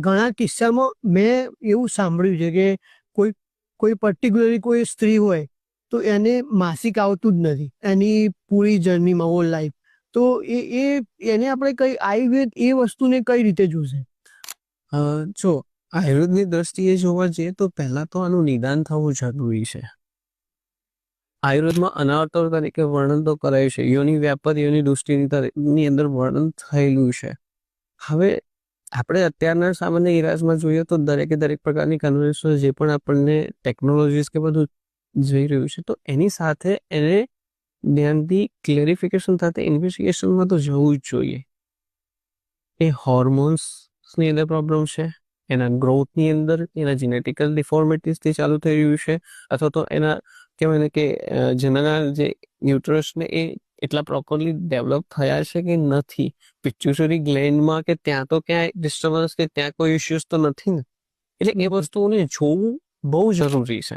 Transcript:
ઘણા કિસ્સામાં મેં એવું સાંભળ્યું છે કે કોઈ કોઈ પર્ટિક્યુલરલી કોઈ સ્ત્રી હોય તો એને માસિક આવતું જ નથી, એની પૂરી જર્નીમાં હોલ લાઈફ તો એ એ, એને આપણે કઈ આયુર્વેદ એ વસ્તુને કઈ રીતે જોશે? જો, આયુર્વેદની દ્રષ્ટિએ જોવા જઈએ તો પહેલા તો આનું નિદાન થવું જરૂરી છે. આયુર્વેદમાં અનાવર્તર તરીકે વર્ણન તો કરાયું છે, યોની વ્યાપાર યોની દૃષ્ટિની ની અંદર વર્ણન થયેલું છે. હવે આપણે અત્યારના સામાન્ય ઇરાસમાં જોઈએ તો દરેકે દરેક પ્રકારની કન્વેન્શન જે પણ આપણને ટેકનોલોજીસ કે બધું જઈ રહ્યું છે, તો એની સાથે એને ધ્યાનથી ક્લેરિફિકેશન સાથે ઇન્વેસ્ટિગેશનમાં તો જવું જ જોઈએ. એ હોર્મોન્સની અંદર પ્રોબ્લેમ છે, એના ગ્રોથની અંદર, એના જીનેટિકલ ડિફોર્મિટીસથી ચાલુ થઈ રહ્યું છે, અથવા તો એના કહેવાય ને કે જનના જે ન્યુટ્રસને એ એટલા પ્રોપરલી ડેવલપ થયા છે કે નથી? પિચ્યુસરી ગ્લેન્ડમાં કે ત્યાં તો ક્યાંય ડિસ્ટર્બન્સ કે ત્યાં કોઈ ઇશ્યુઝ તો નથી ને? એટલે એ વસ્તુઓને જોવું બહુ જરૂરી છે.